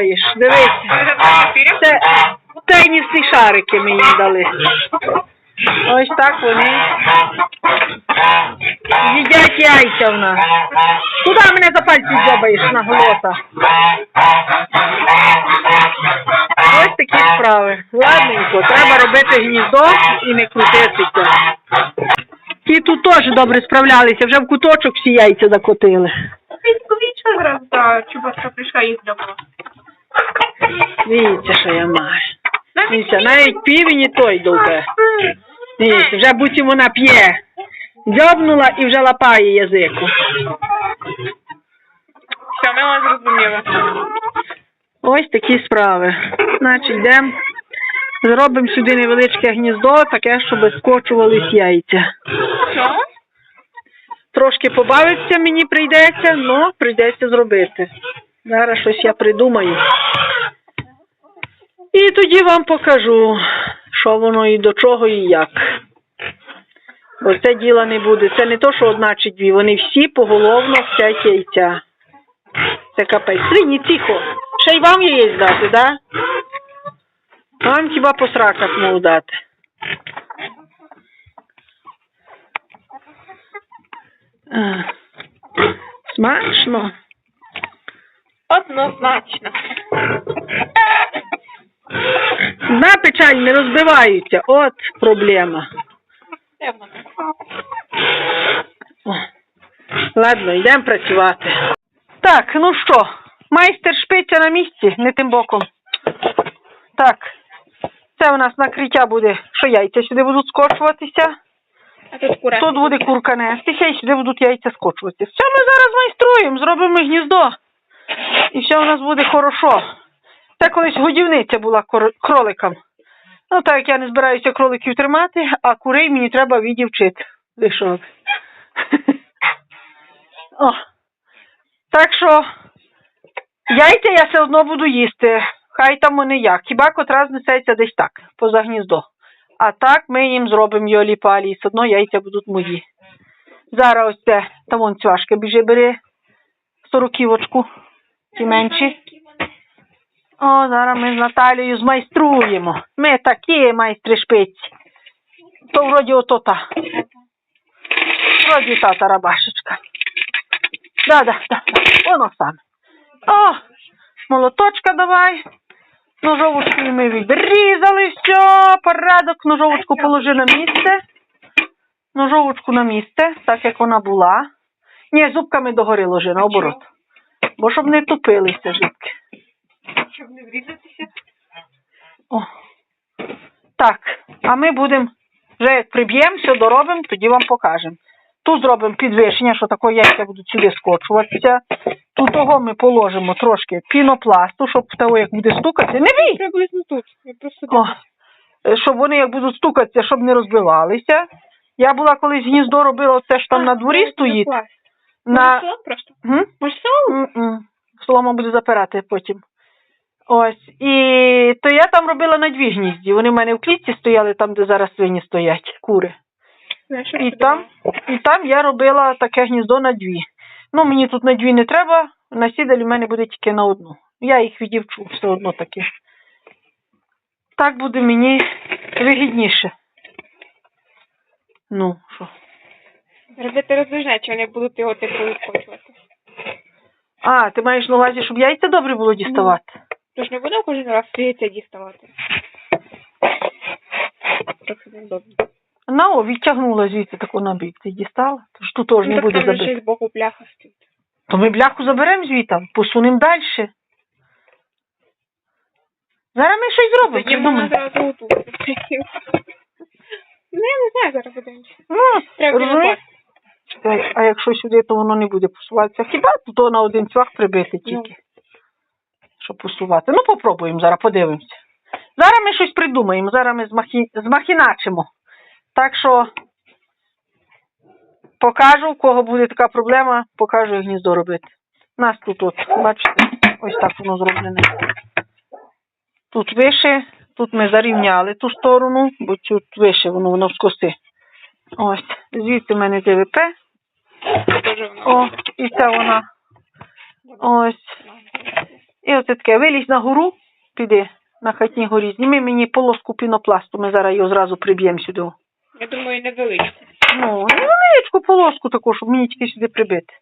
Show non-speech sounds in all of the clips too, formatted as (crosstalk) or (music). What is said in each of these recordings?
дзьобаєш? Дивись. Це тенісні шарики їм дали. Ось так вони їдять яйця в нас. Куди мене за пальці дзьобаєш на голота? Ось такі справи. Ладненько, треба робити гніздо і не крутитися. Ті тут теж добре справлялися, вже в куточок всі яйця закотили. Вічно зараз та чубатка прийшла їх вдома. Дивіться, що я маю. Дивіться, навіть півень і той довбе. Дивіться, вже будь вона п'є. Дзьобнула і вже лапає язику. Все, ми вас зрозуміли. Ось такі справи. Значить, йдемо, зробимо сюди невеличке гніздо, таке, щоб скочувались яйця. Що? Трошки побавитися мені прийдеться, але прийдеться зробити. Зараз щось я придумаю. І тоді вам покажу, що воно і до чого, і як. Бо це діла не буде. Це не то, що одна чи дві. Вони всі поголовно вчать яйця. Це капець. Свині, тихо. Ще й вам яєць дати, да? Вам хіба по сраках можу дати. А, Смачно. Однозначно. На печаль не розбиваються. От проблема. Ладно, йдемо працювати. Так, ну що, майстер шпиця на місці, не тим боком. Так, це у нас накриття буде, що яйця сюди будуть скочуватися. А тут кура. Тут буде курка нестися і сюди будуть яйця скочуватися. Все ми зараз майструємо, зробимо гніздо. І все у нас буде хорошо. Це колись годівниця була кроликам. Ну так як я не збираюся кроликів тримати, а курей мені треба відівчити. (laughs) О. Так що яйця я все одно буду їсти. Хай там вони як. Хіба котра знесеться десь так, поза гніздо. А так ми їм зробимо йолі палі, все одно яйця будуть мої. Зараз ось це, та вон цвяшки біжи, бери сороківочку, ті менші. О, зараз ми з Наталією змайструємо. Ми такі майстри шпиці. То вроді ото та. Вроді та тарабашечка. Да, да, да, да. Воно саме. О, молоточка давай. Ножовочкою ми відрізали все. Порядок. Ножовочку положи на місце. Ножовочку на місце, так як вона була. Ні, зубками догори ложи, наоборот. Бо щоб не тупилися зубки. Щоб не врізатися. О. Так, а ми будемо, вже як приб'ємо, все доробимо, тоді вам покажемо. Тут зробимо підвищення, що таке яйця будуть сюди скочуватися. Тут того ми положимо трошки пінопласту, щоб того, як буде стукатися. Не бій! Приблизно тут. Я просто О, е, щоб вони як будуть стукатися, щоб не розбивалися. Я була колись гніздо робила оце ж там на дворі стоїть. На... На... просто. М? Може соло? М-м. Солома буде запирати потім. Ось. І то я там робила на дві гнізді. Вони в мене в клітці стояли там, де зараз свині стоять, кури. Знаєш, І там, і там я робила таке гніздо на дві. Ну, мені тут на дві не треба, на сідалі в мене буде тільки на одну. Я їх відівчу все одно таки. Так буде мені вигідніше. Ну, що? Робити роздвижне, чи вони будуть його типу відкочувати. А, ти маєш на увазі, щоб яйця добре було діставати? Тож не буде кожен раз яйця діставати. Трохи неудобно. На, о, відтягнула звідси таку набік. Ти дістала? Тож тут теж Ну, не так буде забити. з боку пляха стоїть. То ми бляху заберемо звідти, посунемо далі. Зараз ми щось зробимо. Тоді придумаємо. зразу отут. (laughs) Ну, я не знаю, зараз подивимося. Ну, Треба? Чекай, А якщо сюди, то воно не буде посуватися. Хіба тут на один цвях прибити тільки, щоб посувати. Ну, попробуємо зараз, подивимося. Зараз ми щось придумаємо, зараз ми змахі... змахіначимо. Так що покажу, в кого буде така проблема, покажу, як гніздо робити. У нас тут, от, бачите, ось так воно зроблене. Тут вище, тут ми зарівняли ту сторону, бо тут вище воно, воно скоси. Ось, звідси в мене ДВП. О, і це вона. Ось. І оце таке, вилізь на гору, піди на хатній горі, зніми мені полоску пінопласту, ми зараз його зразу приб'ємо сюди. Я думаю, невеличку. Ну, невеличку полоску таку, щоб мені тільки сюди прибити.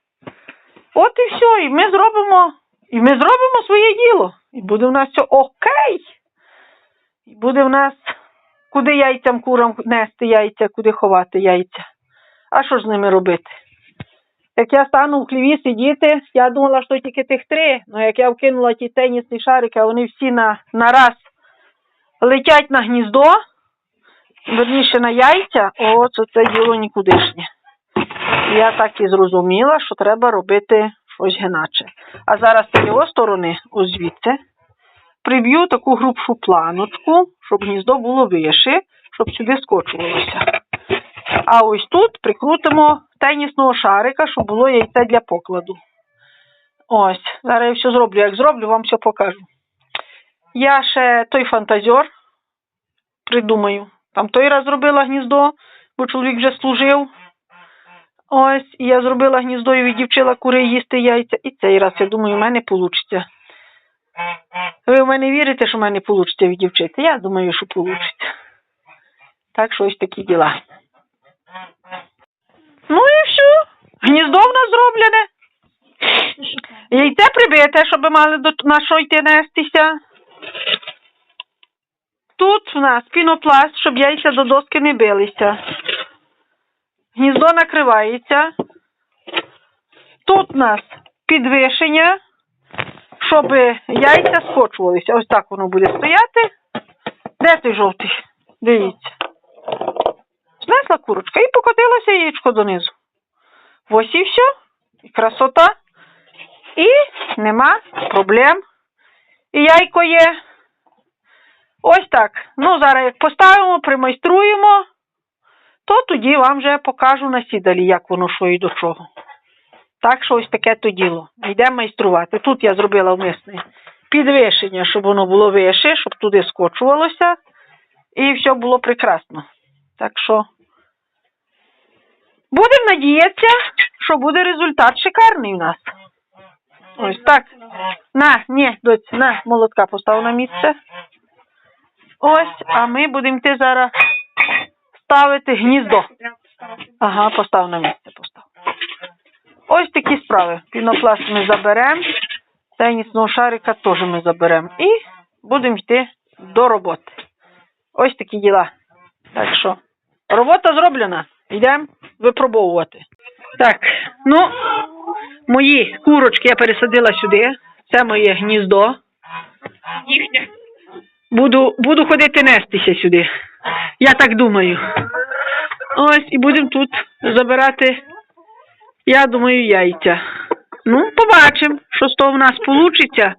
От і все, і ми зробимо, і ми зробимо своє діло. І буде в нас все окей. І буде в нас куди яйцям курам нести яйця, куди ховати яйця. А що ж з ними робити? Як я стану в хліві сидіти, я думала, що тільки тих три. Ну як я вкинула ті тенісні шарики, вони всі на, на раз летять на гніздо, верніше на яйця, о, це, діло нікудишнє. Я так і зрозуміла, що треба робити щось гиначе. А зараз з його сторони, ось звідси, приб'ю таку грубшу планочку, щоб гніздо було вище, щоб сюди скочувалося. А ось тут прикрутимо тенісного шарика, щоб було яйце для покладу. Ось, зараз я все зроблю. Як зроблю, вам все покажу. Я ще той фантазер придумаю. Там той раз зробила гніздо, бо чоловік вже служив. Ось, і я зробила гніздо і відівчила кури їсти яйця. І цей раз, я думаю, в мене вийде. Ви в мене вірите, що в мене вийде відівчити? Я думаю, що вийде. Так що ось такі діла. Ну і все. Гніздо в нас зроблене. Яйце прибите, щоб мали до на що йти нестися. Тут в нас пінопласт, щоб яйця до доски не билися. Гніздо накривається. Тут у нас підвишення, щоб яйця скочувалися. Ось так воно буде стояти. Де той жовтий? Дивіться. Знесла курочка і покотилося яєчко донизу. Ось і все. І красота. І нема проблем. І яйко є. Ось так. Ну, зараз як поставимо, примайструємо, то тоді вам вже покажу на сідалі, як воно що і до чого. Так що ось таке то діло. Йдемо майструвати. Тут я зробила вмисне підвищення, щоб воно було вище, щоб туди скочувалося. І все було прекрасно. Так що будемо надіятися, що буде результат шикарний у нас. Ось так. На, ні, доць, на, молотка постав на місце. Ось, а ми будемо йти зараз ставити гніздо. Ага, постав на місце, постав. Ось такі справи. Пінопласт ми заберемо, тенісного шарика теж ми заберемо. І будемо йти до роботи. Ось такі діла. Так що, робота зроблена. Йдемо випробовувати. Так, ну, мої курочки я пересадила сюди. Це моє гніздо. Їхня. Буду, буду ходити нестися сюди. Я так думаю. Ось і будемо тут забирати, я думаю, яйця. Ну, побачимо, що з того в нас вийде.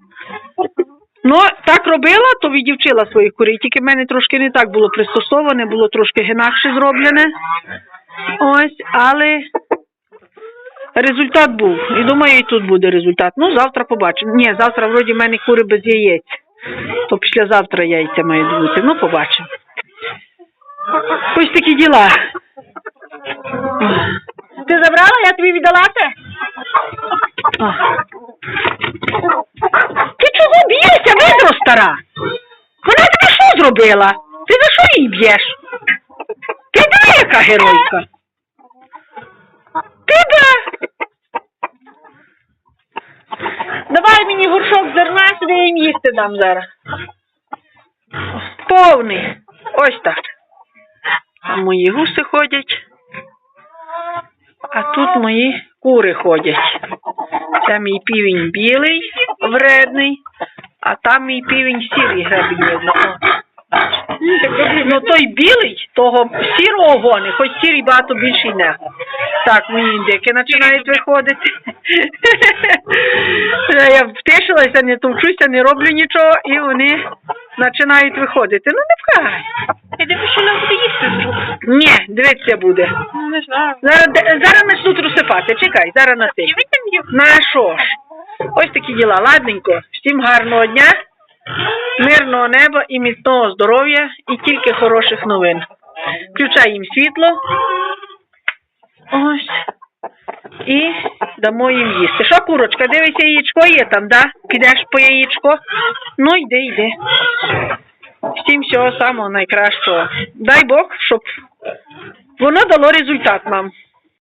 Ну, так робила, то відівчила своїх курей. Тільки в мене трошки не так було пристосоване, було трошки інакше зроблене. Ось, але результат був. І думаю, і тут буде результат. Ну, завтра побачимо. Ні, завтра вроді в мене кури без яєць. То післязавтра яйця мають бути. Ну, побачимо. Ось такі діла. Ти забрала, я тобі віддала те? Ти чого б'єшся, видро стара? Вона тобі що зробила? Ти за що її б'єш? Яка геройка? Ти? Давай мені горшок зерна, сюди їм їсти дам зараз. Повний. Ось так. Там мої гуси ходять. А тут мої кури ходять. Це мій півень білий, вредний, а там мій півень сірий гребінь. Ну той білий, того сірого гони, хоч сірий багато більший не. Так, мої індики починають виходити. Я втишилася, не товчуся, не роблю нічого, і вони починають виходити. Ну не пхай. Я думаю, що нам буде їсти зробити. Ні, дивіться буде. Ну, не знаю. Зараз, зараз почнуть розсипати. Чекай, зараз на. На що ж? Ось такі діла. Ладненько. Всім гарного дня, мирного неба і міцного здоров'я, і тільки хороших новин. Включай їм світло. Ось. і дамо їм їсти. Що, курочка, дивися, яєчко є там, да? Підеш по яєчко? Ну, йди, йди. Всім всього самого найкращого. Дай Бог, щоб воно дало результат нам.